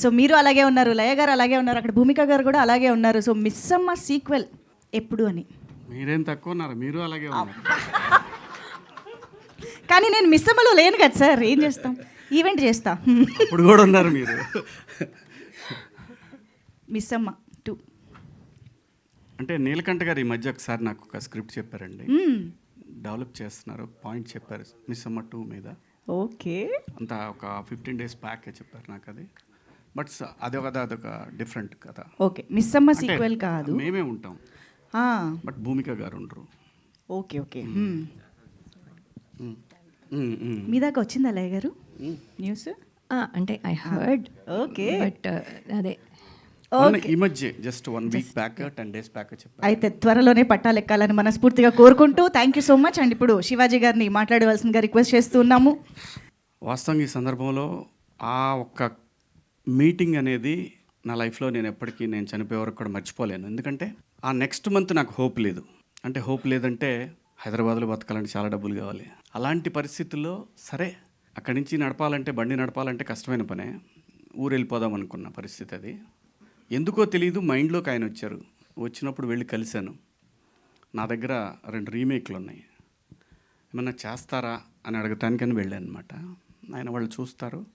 So మీరు అలాగే ఉన్నారు లయ గారు అలాగే ఉన్నారు అక్కడ భూమిక గారు కూడా అలాగే ఉన్నారు. సో మిస్సమ్మ సీక్వెల్ ఎప్పుడు అని. మీరేం తక్కువ ఉన్నారు మీరు అలాగే ఉన్నారు. కానీ నేను మిస్సమ్మలో లేను కదా సార్ ఏం చేస్తాం? ఈవెంట్ చేస్తా. ఇప్పుడు కూడా ఉన్నారు మీరు. మిస్సమ్మ టూ అంటే నీలకంఠ గారు ఈ మధ్య ఒకసారి నాకు ఒక స్క్రిప్ట్ చెప్పారండి. డెవలప్ చేస్తున్నారు పాయింట్ చెప్పారు మిస్ అమ్మ టూ మీద. ఓకే అంతా ఒక ఫిఫ్టీన్ డేస్ బ్యాక్ చెప్పారు నాకు అది. బట్ అది ఒక అదొక డిఫరెంట్ కదా ఓకే మిస్సమ్మ సీక్వెల్ కాదు. మేమే ఉంటాం. ఆ, బట్ భూమిక గారు ఉండరు. Okay okay. మీ దాకా వచ్చిందా లయ గారు? న్యూస్? ఆ, అంటే ఐ హర్డ్ ఓకే. బట్ అదే. ఈ మధ్య just one week back ten days back చెప్పారు. అయితే త్వరలోనే పట్టాలెక్కాలని మనస్ఫూర్తిగా కోరుకుంటూ thank you so much and ఇప్పుడు శివాజీ గారిని మాట్లాడవలసిందిగా రిక్వెస్ట్ చేస్తూ ఉన్నాము వాస్తవంగా ఈ సందర్భంలో ఆ ఒక్క మీటింగ్ అనేది నా లైఫ్లో నేను ఎప్పటికీ నేను చనిపోయే వరకు కూడా మర్చిపోలేను. ఎందుకంటే ఆ నెక్స్ట్ మంత్ నాకు హోప్ లేదు. అంటే హోప్ లేదంటే హైదరాబాద్లో బతకాలంటే చాలా డబ్బులు కావాలి. అలాంటి పరిస్థితుల్లో సరే అక్కడి నుంచి నడపాలంటే బండి నడపాలంటే కష్టమైన పనే. ఊరు వెళ్ళిపోదాం అనుకున్న పరిస్థితి అది. ఎందుకో తెలియదు మైండ్లోకి ఆయన వచ్చారు. వచ్చినప్పుడు వెళ్ళి కలిశాను. నా దగ్గర రెండు రీమేక్లు ఉన్నాయి. ఏమన్నా చేస్తారా అని అడగటానికని వెళ్ళాను అనమాట ఆయన వాళ్ళు చూస్తారు.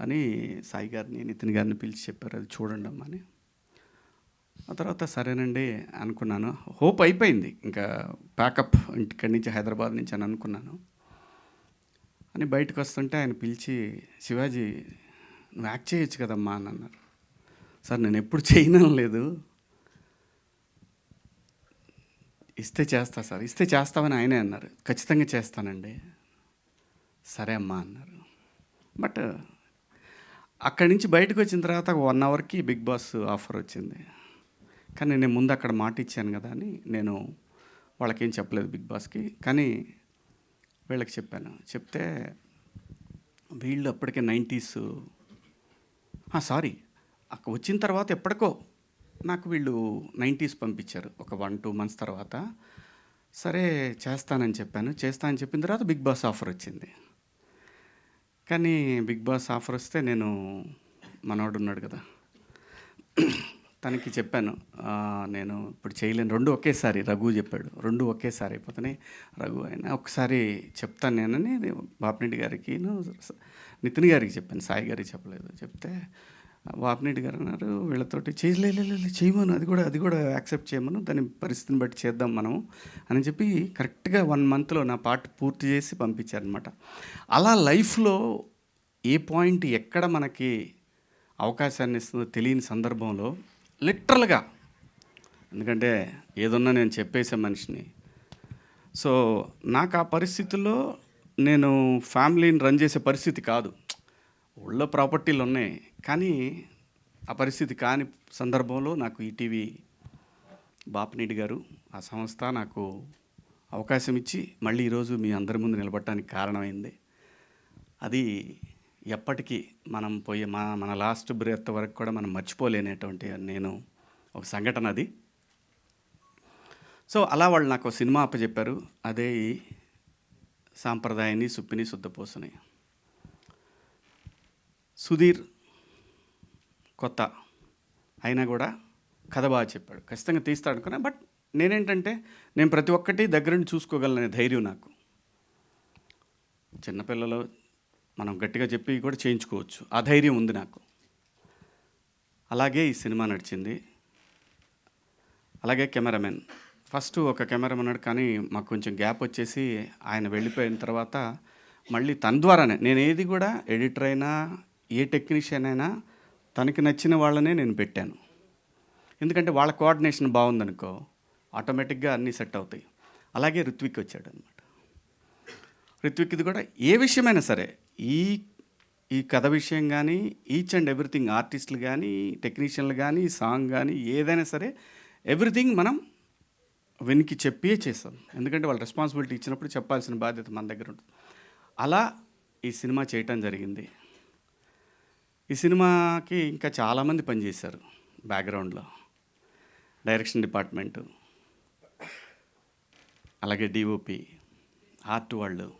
అని సాయి గారిని నితిన్ గారిని పిలిచి చెప్పారు. అది చూడండి అమ్మా అని. ఆ తర్వాత సరేనండి అనుకున్నాను. హోప్ అయిపోయింది. ఇంకా ప్యాకప్ ఇంటిక్కడి నుంచి హైదరాబాద్ నుంచి అని అనుకున్నాను. అని బయటకు వస్తుంటే ఆయన పిలిచి శివాజీ నువ్వు యాక్ట్ చేయొచ్చు కదమ్మా అని అన్నారు. సార్ నేను ఎప్పుడు చేయనం లేదు. ఇస్తే చేస్తా సార్. ఇస్తే చేస్తామని ఆయనే అన్నారు. ఖచ్చితంగా చేస్తానండి. సరే అమ్మా అన్నారు. బట్ అక్కడి నుంచి బయటకు వచ్చిన తర్వాత ఒక వన్ అవర్కి బిగ్ బాస్ ఆఫర్ వచ్చింది. కానీ నేను ముందు అక్కడ మాట ఇచ్చాను కదా అని నేను వాళ్ళకేం చెప్పలేదు బిగ్ బాస్కి. కానీ వీళ్ళకి చెప్పాను. చెప్తే వీళ్ళు అప్పటికే నైంటీస్. సారీ. అక్కడ వచ్చిన తర్వాత ఎప్పటికో నాకు వీళ్ళు నైంటీస్ పంపించారు. ఒక వన్ టూ మంత్స్ తర్వాత. సరే చేస్తానని చెప్పాను. చేస్తా అని చెప్పిన తర్వాత బిగ్ బాస్ ఆఫర్ వచ్చింది. కానీ బిగ్ బాస్ ఆఫర్ వస్తే నేను మనోడు ఉన్నాడు కదా. తనకి చెప్పాను నేను ఇప్పుడు చేయలేను. రెండు ఒకేసారి రఘు చెప్పాడు రెండు ఒకేసారి అయిపోతున్నాయి. రఘు అయినా ఒకసారి చెప్తాను నేనని బాపినెడ్డి గారికి నితిన్ గారికి చెప్పాను సాయి గారికి చెప్పలేదు. చెప్తే వాపినేటి గారు అన్నారు వీళ్ళతోటి చేయలేదు చేయమను అది కూడా అది కూడా యాక్సెప్ట్ చేయమను దాని పరిస్థితిని బట్టి చేద్దాం మనం అని చెప్పి కరెక్ట్గా వన్ మంత్లో నా పార్ట్ పూర్తి చేసి పంపించారనమాట అలా లైఫ్లో ఏ పాయింట్ ఎక్కడ మనకి అవకాశాన్ని ఇస్తుందో తెలియని సందర్భంలో లిటరల్గా ఎందుకంటే ఏదన్నా నేను చెప్పేసే మనిషిని. సో నాకు ఆ పరిస్థితుల్లో నేను ఫ్యామిలీని రన్ చేసే పరిస్థితి కాదు. ఊళ్ళో ప్రాపర్టీలు ఉన్నాయి. కానీ ఆ పరిస్థితి కాని సందర్భంలో నాకు ఈటీవీ బాపినీడి గారు ఆ సంస్థ నాకు అవకాశం ఇచ్చి మళ్ళీ ఈరోజు మీ అందరి ముందు నిలబడటానికి కారణమైంది. అది ఎప్పటికీ మనం పోయే మా మన లాస్ట్ బ్రేత్ వరకు కూడా మనం మర్చిపోలేనటువంటి నేను ఒక సంఘటన అది. సో అలా వాళ్ళు నాకు సినిమా అప్పచెప్పారు. అదే ఈ సాంప్రదాయాన్ని సుప్పిని శుద్ధపోసని సుధీర్ కొత్త. అయినా కూడా కథ బాగా చెప్పాడు. ఖచ్చితంగా తీస్తాడు అనుకున్నా బట్ నేనేంటంటే నేను ప్రతి ఒక్కటి దగ్గర నుండి చూసుకోగలననే ధైర్యం నాకు. చిన్నపిల్లలు మనం గట్టిగా చెప్పి కూడా చేయించుకోవచ్చు. ఆ ధైర్యం ఉంది నాకు. అలాగే ఈ సినిమా నడిచింది. అలాగే కెమెరామెన్. ఫస్ట్ ఒక కెమెరామెన్ ఉన్నాడు కానీ మాకు కొంచెం గ్యాప్ వచ్చేసి ఆయన వెళ్ళిపోయిన తర్వాత మళ్ళీ తన ద్వారానే. నేను ఏది కూడా ఎడిటర్ అయినా ఏ టెక్నీషియన్ అయినా తనకి నచ్చిన వాళ్ళనే నేను పెట్టాను. ఎందుకంటే వాళ్ళ కోఆర్డినేషన్ బాగుందనుకో ఆటోమేటిక్గా అన్నీ సెట్ అవుతాయి. అలాగే ఋత్విక్ వచ్చాడు అనమాట ఋత్విక్ది కూడా ఏ విషయమైనా సరే ఈ ఈ కథ విషయం కానీ ఈచ్ అండ్ ఎవ్రీథింగ్ ఆర్టిస్టులు కానీ టెక్నీషియన్లు కానీ సాంగ్ కానీ ఏదైనా సరే ఎవ్రీథింగ్ మనం వెనక్కి చెప్పే చేస్తాం. ఎందుకంటే వాళ్ళు రెస్పాన్సిబిలిటీ ఇచ్చినప్పుడు చెప్పాల్సిన బాధ్యత మన దగ్గర ఉంటుంది. అలా ఈ సినిమా చేయటం జరిగింది. ఈ సినిమాకి ఇంకా చాలామంది పనిచేశారు బ్యాక్గ్రౌండ్లో డైరెక్షన్ డిపార్ట్మెంటు అలాగే డిఓపి ఆర్ట్ వాళ్ళు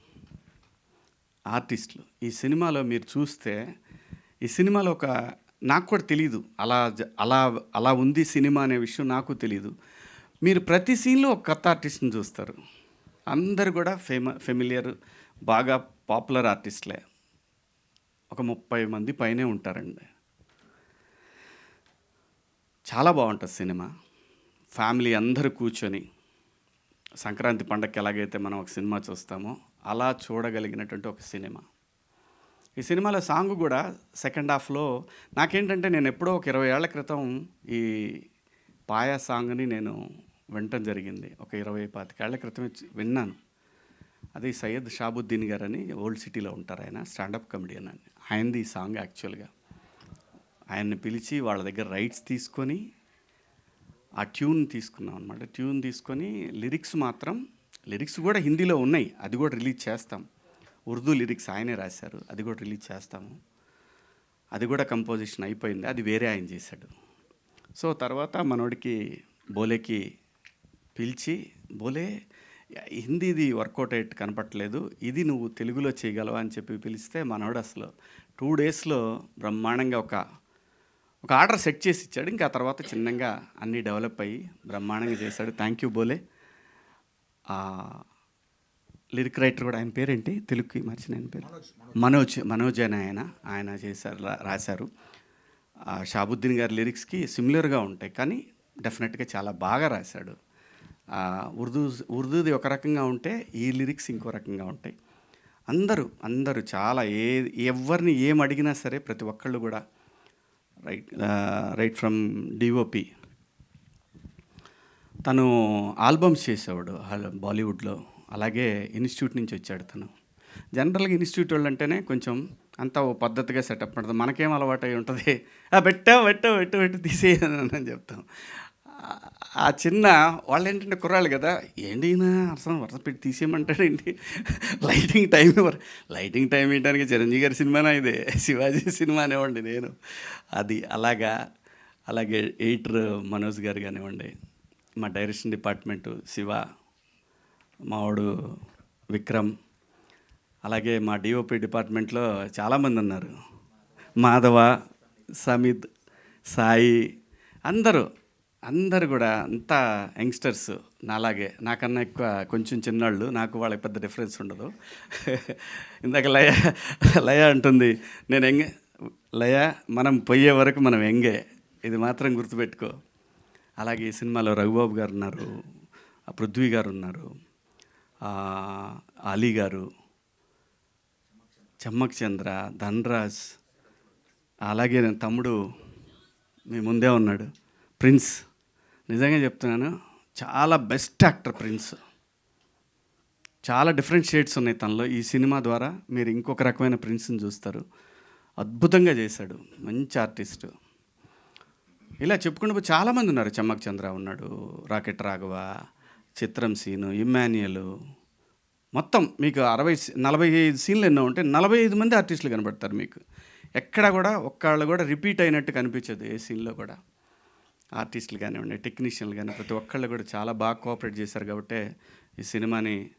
ఆర్టిస్టులు. ఈ సినిమాలో మీరు చూస్తే ఈ సినిమాలో ఒక నాకు కూడా తెలియదు అలా అలా అలా ఉంది సినిమా అనే విషయం నాకు తెలియదు మీరు ప్రతి సీన్లో ఒక కొత్త ఆర్టిస్ట్ని చూస్తారు. అందరు కూడా ఫేమ ఫెమిలియర్ బాగా పాపులర్ ఆర్టిస్ట్లే. ఒక ముప్పై మంది పైనే ఉంటారండి. చాలా బాగుంటుంది సినిమా. ఫ్యామిలీ అందరూ కూర్చొని సంక్రాంతి పండగకి ఎలాగైతే మనం ఒక సినిమా చూస్తామో అలా చూడగలిగినటువంటి ఒక సినిమా. ఈ సినిమాలో సాంగ్ కూడా సెకండ్ హాఫ్లో నాకేంటంటే నేను ఎప్పుడో ఒక ఇరవై ఏళ్ళ క్రితం ఈ పాయా సాంగ్ని నేను వినటం జరిగింది. ఒక ఇరవై పాతికేళ్ళ క్రితమే విన్నాను. అది సయ్యద్ షాబుద్దీన్ గారని ఓల్డ్ సిటీలో ఉంటారు ఆయన స్టాండప్ కమెడియన్ అని ఆయనది ఈ సాంగ్ యాక్చువల్గా. ఆయన్ని పిలిచి వాళ్ళ దగ్గర రైట్స్ తీసుకొని ఆ ట్యూన్ తీసుకున్నాం అనమాట ట్యూన్ తీసుకొని లిరిక్స్ మాత్రం లిరిక్స్ కూడా హిందీలో ఉన్నాయి అది కూడా రిలీజ్ చేస్తాం. ఉర్దూ లిరిక్స్ ఆయనే రాశారు అది కూడా రిలీజ్ చేస్తాము. అది కూడా కంపోజిషన్ అయిపోయింది అది వేరే ఆయన చేశాడు. సో తర్వాత మనోడికి బోలేకి పిలిచి బోలే హిందీది వర్కౌట్ అయ్యేట్టు కనపట్లేదు ఇది నువ్వు తెలుగులో చేయగలవా అని చెప్పి పిలిస్తే మనోడు అసలు టూ డేస్లో బ్రహ్మాండంగా ఒక ఒక ఆర్డర్ సెట్ చేసి ఇచ్చాడు. ఇంకా తర్వాత చిన్నగా అన్నీ డెవలప్ అయ్యి బ్రహ్మాండంగా చేశాడు. Thank you Bole. Lyric writer కూడా ఆయన పేరేంటి? తెలుగుకి మర్చిన ఆయన పేరు? మనోజ్ మనోజ్. అని ఆయన ఆయన చేశారు రాశారు. షాబుద్దీన్ గారి లిరిక్స్కి సిమిలర్గా ఉంటాయి. కానీ డెఫినెట్గా చాలా బాగా రాశాడు. ఉర్దూ ఉర్దూది ఒక రకంగా ఉంటే ఈ లిరిక్స్ ఇంకో రకంగా ఉంటాయి. అందరూ అందరూ చాలా ఏ ఎవరిని ఏం అడిగినా సరే ప్రతి ఒక్కళ్ళు కూడా రైట్ రైట్ ఫ్రమ్ డిఓపి తను ఆల్బమ్స్ చేసేవాడు బాలీవుడ్లో. అలాగే ఇన్స్టిట్యూట్ నుంచి వచ్చాడు తను. జనరల్గా ఇన్స్టిట్యూట్ వాళ్ళు అంటేనే కొంచెం అంతా ఓ పద్ధతిగా సెటప్ ఉంటుంది మనకేం అలవాటు అయి ఉంటుంది? ఆ పెట్టావు పెట్టావు పెట్టు పెట్టు తీసేయని చెప్తాం. ఆ- చిన్న వాళ్ళు ఏంటంటే కుర్రాళ్ళు కదా ఏంటి అర్థం అసలు వరుస పెట్టి తీసేయమంటాడండి లైటింగ్ టైం ఇవ్వరు. లైటింగ్ టైం ఇవ్వడానికి చిరంజీవి గారి సినిమానా ఇది? శివాజీ సినిమా అనేవ్వండి నేను. అది అలాగా అలాగే ఎయిటర్ మనోజ్ గారు కానివ్వండి మా డైరెక్షన్ డిపార్ట్మెంటు శివ మావాడు విక్రమ్ అలాగే మా డిఓపి డిపార్ట్మెంట్లో చాలామంది ఉన్నారు. మాధవ సమిత్ సాయి అందరూ. అందరు కూడా అంతా యంగ్స్టర్స్ నాలాగే. నాకన్నా ఎక్కువ కొంచెం చిన్నాళ్ళు. నాకు వాళ్ళకి పెద్ద డిఫరెన్స్ ఉండదు. ఇందాక లయ లయ అంటుంది నేను ఎంగే లయ మనం పోయే వరకు మనం ఎంగే ఇది మాత్రం గుర్తుపెట్టుకో. అలాగే ఈ సినిమాలో రఘుబాబు గారు ఉన్నారు పృథ్వీ గారు ఉన్నారు అలీ గారు చెమ్మక్ చంద్ర ధన్రాజ్ అలాగే నేను తమ్ముడు మీ ముందే ఉన్నాడు ప్రిన్స్. నిజంగా చెప్తున్నాను చాలా బెస్ట్ యాక్టర్ ప్రిన్స్ చాలా డిఫరెంట్ షేడ్స్ ఉన్నాయి తనలో. ఈ సినిమా ద్వారా మీరు ఇంకొక రకమైన ప్రిన్స్ని చూస్తారు. అద్భుతంగా చేశాడు. మంచి ఆర్టిస్టు ఇలా చెప్పుకుంటూ చాలామంది ఉన్నారు. చమ్మక్ చంద్ర ఉన్నాడు రాకెట్ రాఘవ చిత్రం సీను ఇమ్మాన్యుయల్. మొత్తం మీకు అరవై సీ- నలభై ఐదు సీన్లు ఎన్నో ఉంటే నలభై ఐదు మంది ఆర్టిస్టులు కనబడతారు మీకు. ఎక్కడ కూడా ఒక్కళ్ళు కూడా రిపీట్ అయినట్టు కనిపించదు ఏ సీన్లో కూడా. ఆర్టిస్టులు కానివ్వండి టెక్నీషియన్లు కానీ ప్రతి ఒక్కళ్ళు కూడా చాలా బాగా కోఆపరేట్ చేశారు కాబట్టి ఈ సినిమాని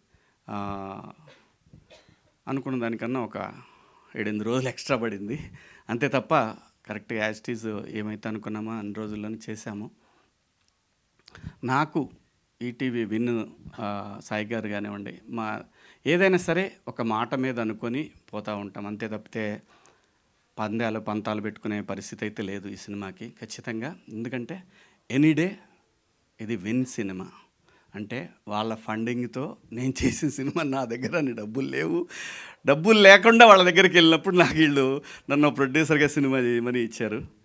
అనుకున్న దానికన్నా ఒక ఏడెనిమిది రోజులు ఎక్స్ట్రా పడింది. అంతే తప్ప కరెక్ట్గా యాస్టీజ్ ఏమైతే అనుకున్నామో అన్ని రోజుల్లోనే చేశాము. నాకు ఈటీవీ విన్ సాయి గారు కానివ్వండి మా ఏదైనా సరే ఒక మాట మీద అనుకొని పోతూ ఉంటాం. అంతే తప్పితే పందాలు పంతాలు పెట్టుకునే పరిస్థితి అయితే లేదు ఈ సినిమాకి ఖచ్చితంగా. ఎందుకంటే ఎనీ డే ఇది విన్ సినిమా. అంటే వాళ్ళ ఫండింగ్తో నేను చేసిన సినిమా నా దగ్గర అన్ని డబ్బులు లేవు. డబ్బులు లేకుండా వాళ్ళ దగ్గరికి వెళ్ళినప్పుడు నాకు వీళ్ళు నన్ను ప్రొడ్యూసర్గా సినిమా చేయమని ఇచ్చారు.